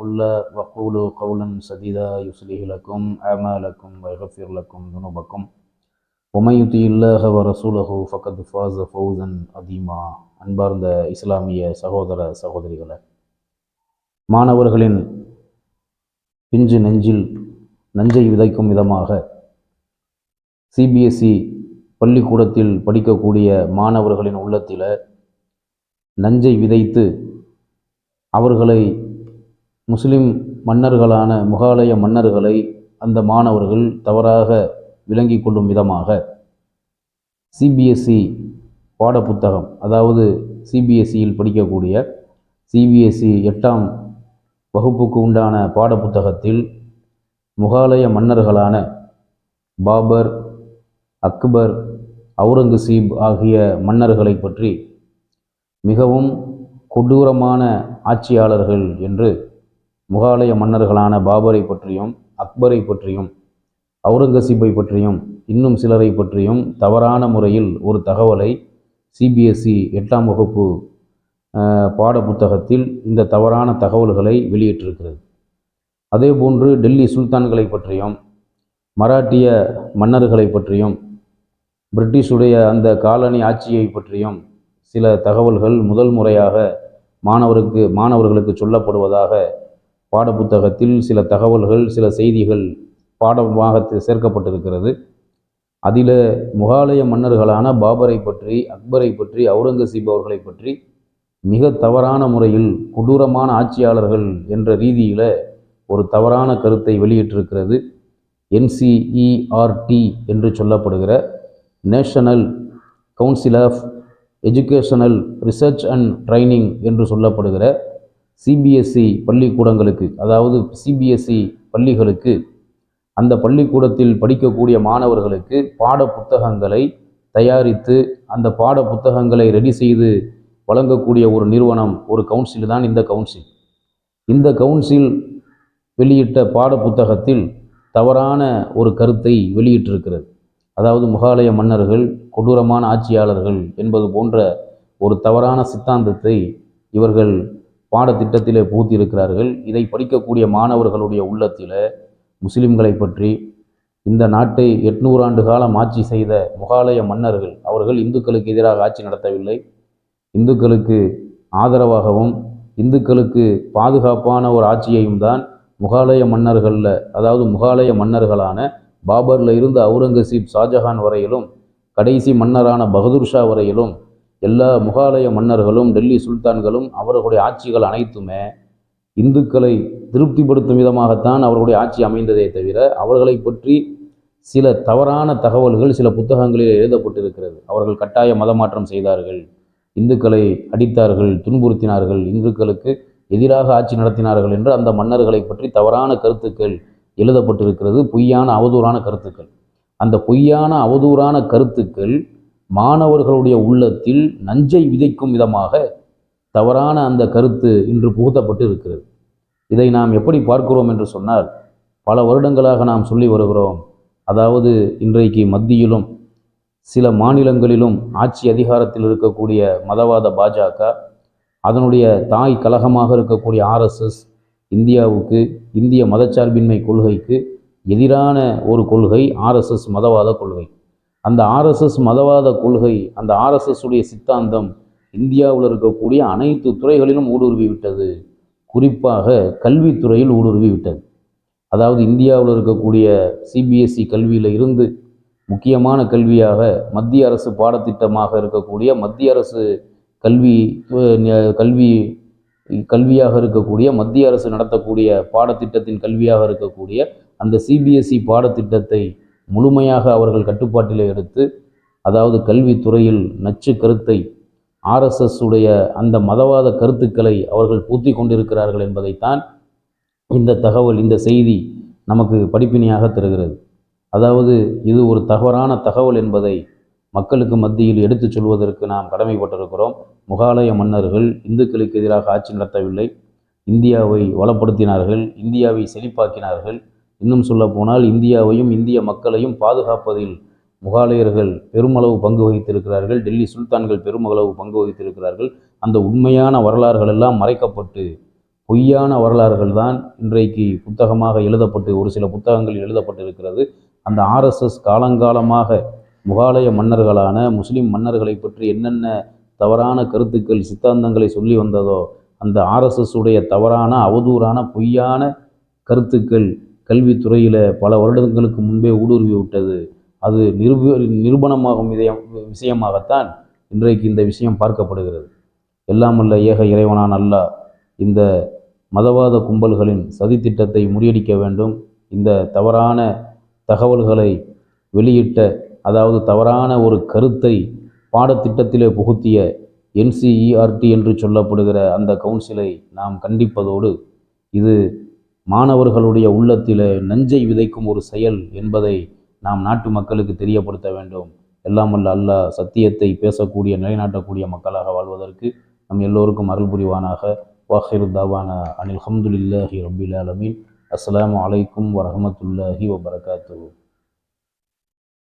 كل وقولوا قولا سديدا يصلح لكم أعمالكم ويغفر لكم ذنوبكم ومن يطع الله ورسوله فقد فاز فوزا عظيما அன்பார்ந்த இஸ்லாமிய சகோதர சகோதரிகளே மாணவர்களின் பிஞ்சு நெஞ்சில் நஞ்சை விதைக்கும் விதமாக சிபிஎஸ்இ பள்ளிக்கூடத்தில் படிக்கக்கூடிய மாணவர்களின் உள்ளத்தில் நஞ்சை விதைத்து அவர்களை முஸ்லிம் மன்னர்களான முகாலய மன்னர்களை அந்த மாணவர்கள் தவறாக விளங்கி கொள்ளும் விதமாக. சிபிஎஸ்சி பாடப்புத்தகம் அதாவது சிபிஎஸ்சியில் படிக்கக்கூடிய சிபிஎஸ்சி எட்டாம் வகுப்புக்கு உண்டான பாடப்புத்தகத்தில் முகாலய மன்னர்களான பாபர் அக்பர் அவுரங்கசீப் ஆகிய மன்னர்களை பற்றி மிகவும் கொடூரமான ஆட்சியாளர்கள் என்று முகாலய மன்னர்களான பாபரை பற்றியும் அக்பரை பற்றியும் அவுரங்கசீப்பை பற்றியும் இன்னும் சிலரை பற்றியும் தவறான முறையில் ஒரு தகவலை சிபிஎஸ்இ எட்டாம் வகுப்பு பாட புத்தகத்தில் இந்த தவறான தகவல்களை வெளியிட்டிருக்கிறது. அதேபோன்று டெல்லி சுல்தான்களை பற்றியும் மராட்டிய மன்னர்களை பற்றியும் பிரிட்டிஷுடைய அந்த காலனி ஆட்சியை பற்றியும் சில தகவல்கள் முதல் முறையாக மாணவருக்கு மாணவர்களுக்கு சொல்லப்படுவதாக பாடப்புத்தகத்தில் சில தகவல்கள் சில செய்திகள் பாடமாக சேர்க்கப்பட்டிருக்கிறது. அதில் முகாலய மன்னர்களான பாபரை பற்றி அக்பரை பற்றி அவுரங்கசீப் அவர்களை பற்றி மிக தவறான முறையில் கொடூரமான ஆட்சியாளர்கள் என்ற ரீதியில் ஒரு தவறான கருத்தை வெளியிட்டிருக்கிறது. என்சிஇஆர்டி என்று சொல்லப்படுகிற national council of educational research and training என்று சொல்லப்படுகிற சிபிஎஸ்சி பள்ளிக்கூடங்களுக்கு அதாவது சிபிஎஸ்சி பள்ளிகளுக்கு அந்த பள்ளிக்கூடத்தில் படிக்கக்கூடிய மாணவர்களுக்கு பாட புத்தகங்களை தயாரித்து அந்த பாட புத்தகங்களை ரெடி செய்து வழங்கக்கூடிய ஒரு நிறுவனம் ஒரு கவுன்சில் தான் இந்த கவுன்சில் இந்த கவுன்சில் வெளியிட்ட பாட புத்தகத்தில் தவறான ஒரு கருத்தை வெளியிட்டிருக்கிறது. அதாவது முகாலய மன்னர்கள் கொடூரமான ஆட்சியாளர்கள் என்பது போன்ற ஒரு தவறான சித்தாந்தத்தை இவர்கள் பாடத்திட்டத்திலே பூத்திருக்கிறார்கள் இதை படிக்கக்கூடிய மாணவர்களுடைய உள்ளத்தில் முஸ்லிம்களை பற்றி இந்த நாட்டை எட்நூறு ஆண்டு காலம் ஆட்சி செய்த முகாலய மன்னர்கள் அவர்கள் இந்துக்களுக்கு எதிராக ஆட்சி நடத்தவில்லை. இந்துக்களுக்கு ஆதரவாகவும் இந்துக்களுக்கு பாதுகாப்பான ஒரு ஆட்சியையும் தான் முகாலய மன்னர்களில் அதாவது முகாலய மன்னர்களான பாபரில் இருந்து அவுரங்கசீப் ஷாஜஹான் வரையிலும் கடைசி மன்னரான பகதூர் ஷா வரையிலும் எல்லா முகாலய மன்னர்களும் டெல்லி சுல்தான்களும் அவர்களுடைய ஆட்சிகள் அனைத்துமே இந்துக்களை திருப்திப்படுத்தும் விதமாகத்தான் அவர்களுடைய ஆட்சி அமைந்ததே தவிர அவர்களை பற்றி சில தவறான தகவல்கள் சில புத்தகங்களில் எழுதப்பட்டிருக்கிறது. அவர்கள் கட்டாய மதமாற்றம் செய்தார்கள் இந்துக்களை அடித்தார்கள் துன்புறுத்தினார்கள் இந்துக்களுக்கு எதிராக ஆட்சி நடத்தினார்கள் என்று அந்த மன்னர்களை பற்றி தவறான கருத்துக்கள் எழுதப்பட்டிருக்கிறது பொய்யான அவதூறான கருத்துக்கள். அந்த பொய்யான அவதூறான கருத்துக்கள் மாணவர்களுடைய உள்ளத்தில் நஞ்சை விதைக்கும் விதமாக தவறான அந்த கருத்து இன்று புகுத்தப்பட்டு இருக்கிறது. இதை நாம் எப்படி பார்க்கிறோம் என்று சொன்னால் பல வருடங்களாக நாம் சொல்லி வருகிறோம். அதாவது இன்றைக்கு மத்தியிலும் சில மாநிலங்களிலும் ஆட்சி அதிகாரத்தில் இருக்கக்கூடிய மதவாத பாஜக அதனுடைய தாய் கழகமாக இருக்கக்கூடிய ஆர்எஸ்எஸ் இந்தியாவுக்கு இந்திய மதச்சார்பின்மை கொள்கைக்கு எதிரான ஒரு கொள்கை ஆர்எஸ்எஸ் மதவாத கொள்கை. அந்த ஆர்எஸ்எஸ் மதவாத கொள்கை அந்த ஆர்எஸ்எஸ் உடைய சித்தாந்தம் இந்தியாவில் இருக்கக்கூடிய அனைத்து துறைகளிலும் ஊடுருவி விட்டது. குறிப்பாக கல்வித்துறையில் ஊடுருவி விட்டது. அதாவது இந்தியாவில் இருக்கக்கூடிய சிபிஎஸ்இ கல்வியில் இருந்து முக்கியமான கல்வியாக மத்திய அரசு பாடத்திட்டமாக இருக்கக்கூடிய மத்திய அரசு கல்வி கல்வி கல்வியாக இருக்கக்கூடிய மத்திய அரசு நடத்தக்கூடிய பாடத்திட்டத்தின் கல்வியாக இருக்கக்கூடிய அந்த சிபிஎஸ்இ பாடத்திட்டத்தை முழுமையாக அவர்கள் கட்டுப்பாட்டில் எடுத்து அதாவது கல்வித்துறையில் நச்சு கருத்தை ஆர்எஸ்எஸ் உடைய அந்த மதவாத கருத்துக்களை அவர்கள் பூத்தி கொண்டிருக்கிறார்கள் என்பதைத்தான் இந்த தகவல் இந்த செய்தி நமக்கு படிப்பினையாக தருகிறது. அதாவது இது ஒரு தவறான தகவல் என்பதை மக்களுக்கு மத்தியில் எடுத்துச் சொல்வதற்கு நாம் கடமைப்பட்டிருக்கிறோம். முகாலய மன்னர்கள் இந்துக்களுக்கு எதிராக ஆட்சி நடத்தவில்லை. இந்தியாவை வளப்படுத்தினார்கள். இந்தியாவை செழிப்பாக்கினார்கள். இன்னும் சொல்லப்போனால் இந்தியாவையும் இந்திய மக்களையும் பாதுகாப்பதில் முகாலயர்கள் பெருமளவு பங்கு வகித்திருக்கிறார்கள். டெல்லி சுல்தான்கள் பெருமளவு பங்கு வகித்திருக்கிறார்கள். அந்த உண்மையான வரலாறுகள் எல்லாம் மறைக்கப்பட்டு பொய்யான வரலாறுகள் தான் இன்றைக்கு புத்தகமாக எழுதப்பட்டு ஒரு சில புத்தகங்கள் எழுதப்பட்டு இருக்கிறது அந்த ஆர்எஸ்எஸ் காலங்காலமாக முகாலய மன்னர்களான முஸ்லிம் மன்னர்களை பற்றி என்னென்ன தவறான கருத்துக்கள் சித்தாந்தங்களை சொல்லி வந்ததோ அந்த ஆர்எஸ்எஸ் உடைய தவறான அவதூறான பொய்யான கருத்துக்கள் கல்வித்துறையில் பல வருடங்களுக்கு முன்பே ஊடுருவி விட்டது. அது நிரூப நிரூபணமாகும் விதயம் விஷயமாகத்தான் இன்றைக்கு இந்த விஷயம் பார்க்கப்படுகிறது. எல்லாமல்ல ஏக இறைவனான் அல்லாஹ் இந்த மதவாத கும்பல்களின் சதித்திட்டத்தை முறியடிக்க வேண்டும். இந்த தவறான தகவல்களை வெளியிட்ட அதாவது தவறான ஒரு கருத்தை பாடத்திட்டத்திலே புகுத்திய என்சிஇஆர்டி என்று சொல்லப்படுகிற அந்த கவுன்சிலை நாம் கண்டிப்பதோடு இது மாணவர்களுடைய உள்ளத்தில் நஞ்சை விதைக்கும் ஒரு செயல் என்பதை நாம் நாட்டு மக்களுக்கு தெரியப்படுத்த வேண்டும். எல்லாம் வல்ல அல்லாஹ் சத்தியத்தை பேசக்கூடிய நிலைநாட்டக்கூடிய மக்களாக வாழ்வதற்கு நம் எல்லோருக்கும் அருள் புரிவானாக. வாஹிரு அனில் ஹம்துலில்லாஹி ரபில் அலமின் அஸ்லாம் அலைக்கும் வரமத்துல்லாஹி வபரகாத்து